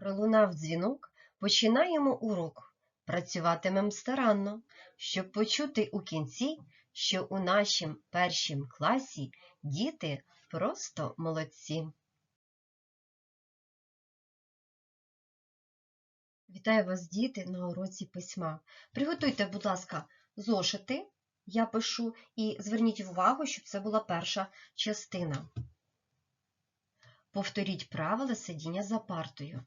Пролунав дзвінок, починаємо урок. Працюватимем старанно, щоб почути у кінці, що у нашім першім класі діти просто молодці. Вітаю вас, діти, на уроці письма. Приготуйте, будь ласка, зошити, я пишу, і зверніть увагу, щоб це була перша частина. Повторіть правила сидіння за партою.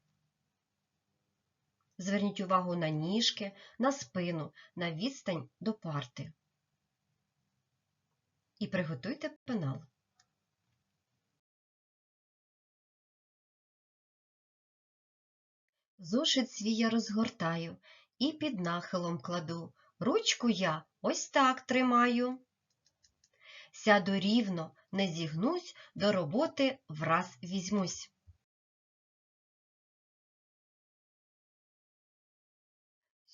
Зверніть увагу на ніжки, на спину, на відстань до парти. І приготуйте пенал. Зошит свій я розгортаю і під нахилом кладу. Ручку я ось так тримаю. Сяду рівно, не зігнусь, до роботи враз візьмусь.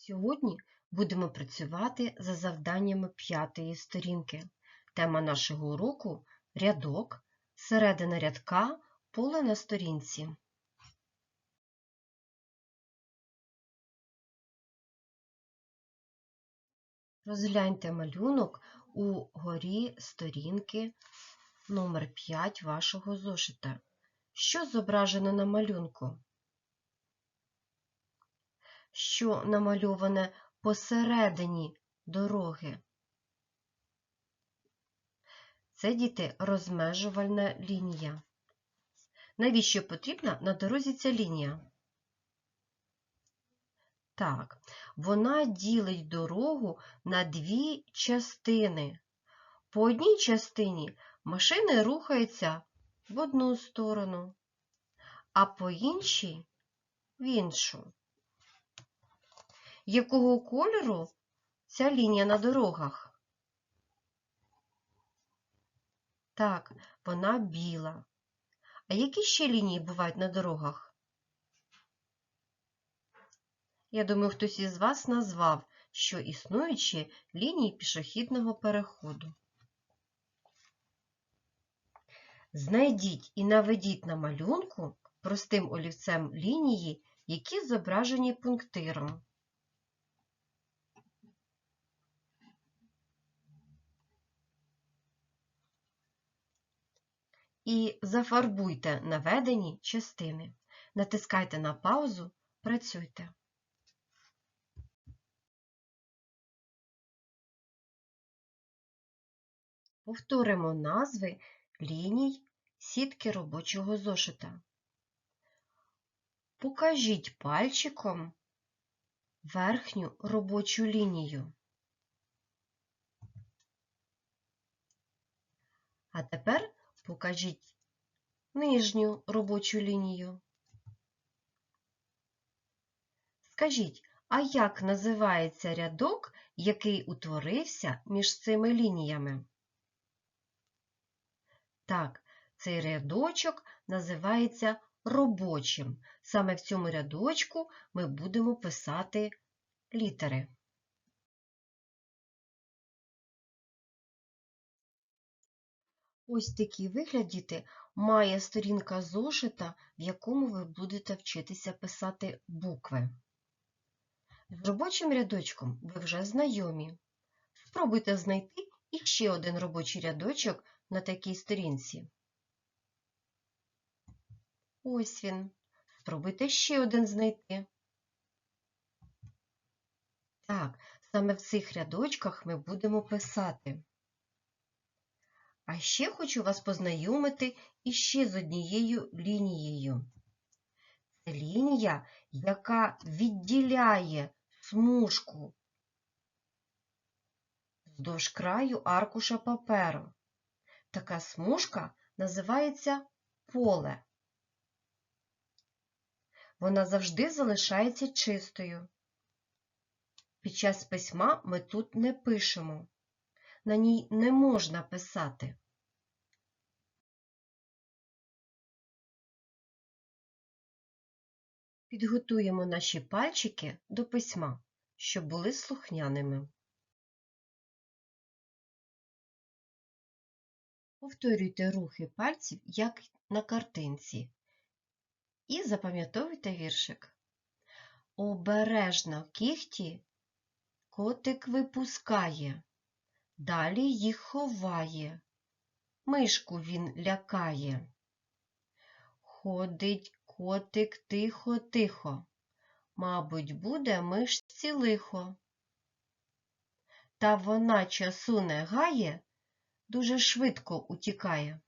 Сьогодні будемо працювати за завданнями п'ятої сторінки. Тема нашого уроку рядок, середина рядка, поле на сторінці. Розгляньте малюнок у горі сторінки номер 5 вашого зошита. Що зображено на малюнку? Що намальоване посередині дороги? Це діти розмежувальна лінія. Навіщо потрібна на дорозі ця лінія? Так, вона ділить дорогу на дві частини. По одній частині машини рухаються в одну сторону, а по іншій в іншу. Якого кольору ця лінія на дорогах? Так, вона біла. А які ще лінії бувають на дорогах? Я думаю, хтось із вас назвав, що існують ще лінії пішохідного переходу. Знайдіть і наведіть на малюнку простим олівцем лінії, які зображені пунктиром. І зафарбуйте наведені частини. Натискайте на паузу, працюйте. Повторимо назви ліній сітки робочого зошита. Покажіть пальчиком верхню робочу лінію. А тепер покажіть нижню робочу лінію. Скажіть, а як називається рядок, який утворився між цими лініями? Так, цей рядочок називається робочим. Саме в цьому рядочку ми будемо писати літери. Ось такий вигляд, діти, має сторінка зошита, в якому ви будете вчитися писати букви. З робочим рядочком ви вже знайомі. Спробуйте знайти іще один робочий рядочок на такій сторінці. Ось він. Спробуйте ще один знайти. Так, саме в цих рядочках ми будемо писати. А ще хочу вас познайомити іще з однією лінією. Це лінія, яка відділяє смужку вздовж краю аркуша паперу. Така смужка називається поле. Вона завжди залишається чистою. Під час письма ми тут не пишемо. На ній не можна писати. Підготуємо наші пальчики до письма, щоб були слухняними. Повторюйте рухи пальців, як на картинці, І запам'ятовуйте віршик. Обережно кіхті котик випускає, далі їх ховає, мишку він лякає. Ходить котик тихо-тихо, мабуть, буде мишці лихо. Та вона часу не гає, дуже швидко утікає.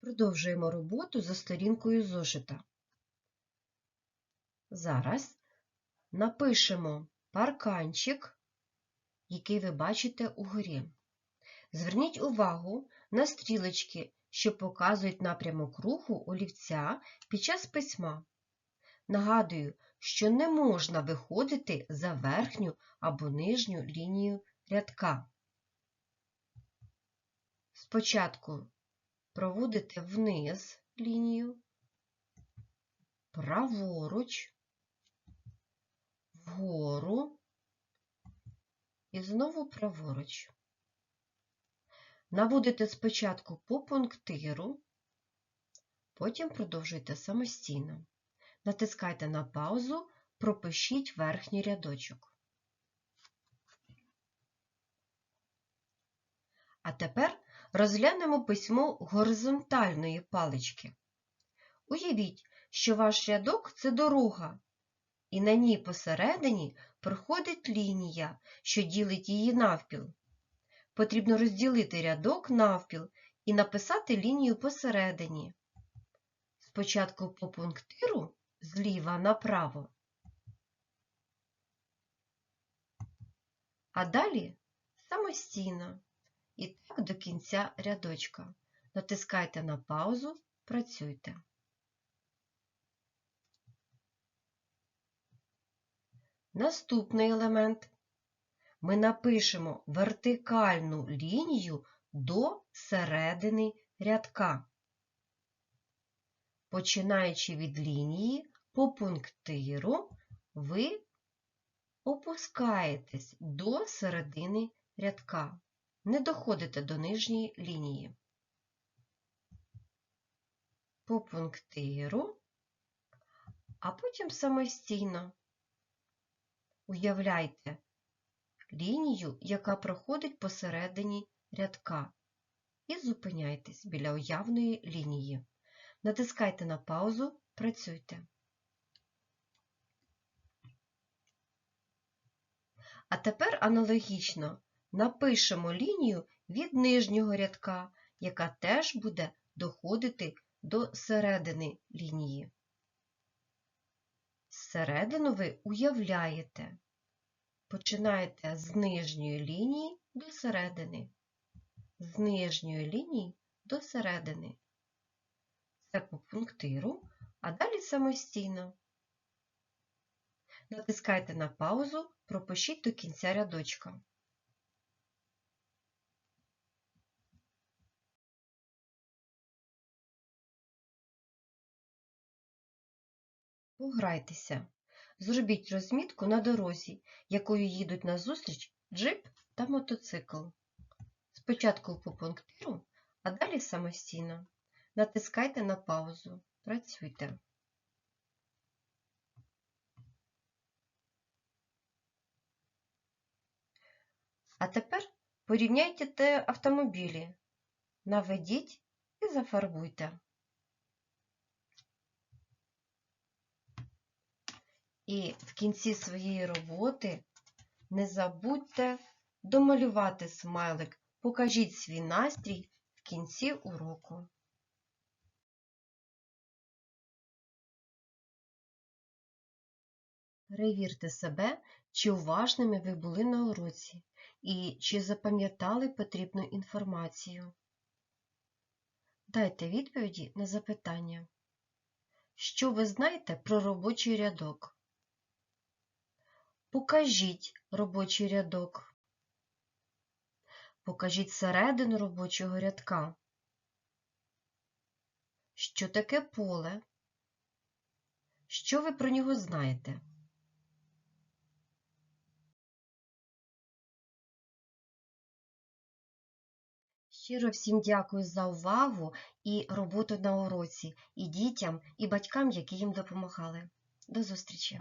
Продовжуємо роботу за сторінкою зошита. Зараз напишемо парканчик, який ви бачите угорі. Зверніть увагу на стрілочки, що показують напрямок руху олівця під час письма. Нагадую, що не можна виходити за верхню або нижню лінію рядка. Спочатку проводите вниз лінію, праворуч, вгору і знову праворуч. Наводите спочатку по пунктиру, потім продовжуйте самостійно. Натискайте на паузу, пропишіть верхній рядочок. А тепер розглянемо письмо горизонтальної палички. Уявіть, що ваш рядок це дорога, і на ній посередині проходить лінія, що ділить її навпіл. Потрібно розділити рядок навпіл і написати лінію посередині. Спочатку по пунктиру зліва направо, а далі самостійно. І так до кінця рядочка. Натискайте на паузу, працюйте. Наступний елемент. Ми напишемо вертикальну лінію до середини рядка. Починаючи від лінії по пунктиру, ви опускаєтесь до середини рядка не доходите до нижньої лінії. По пунктиру, а потім самостійно уявляйте лінію, яка проходить посередині рядка, і зупиняйтесь біля уявної лінії. Натискайте на паузу, працюйте. А тепер аналогічно напишемо лінію від нижнього рядка, яка теж буде доходити до середини лінії. Середину ви уявляєте. Починаєте з нижньої лінії до середини, з нижньої лінії до середини. Це по пунктиру, а далі самостійно. Натискайте на паузу, пропишіть до кінця рядочка. Пограйтеся. Зробіть розмітку на дорозі, якою їдуть назустріч джип та мотоцикл. Спочатку по пунктиру, а далі самостійно. Натискайте на паузу. Працюйте. А тепер порівняйте те автомобілі. Наведіть і зафарбуйте. І в кінці своєї роботи не забудьте домалювати смайлик. Покажіть свій настрій в кінці уроку. Перевірте себе, чи уважними ви були на уроці і чи запам'ятали потрібну інформацію. Дайте відповіді на запитання. Що ви знаєте про робочий рядок? Покажіть робочий рядок. Покажіть середину робочого рядка. Що таке поле? Що ви про нього знаєте? Щиро всім дякую за увагу і роботу на уроці, і дітям, і батькам, які їм допомагали. До зустрічі!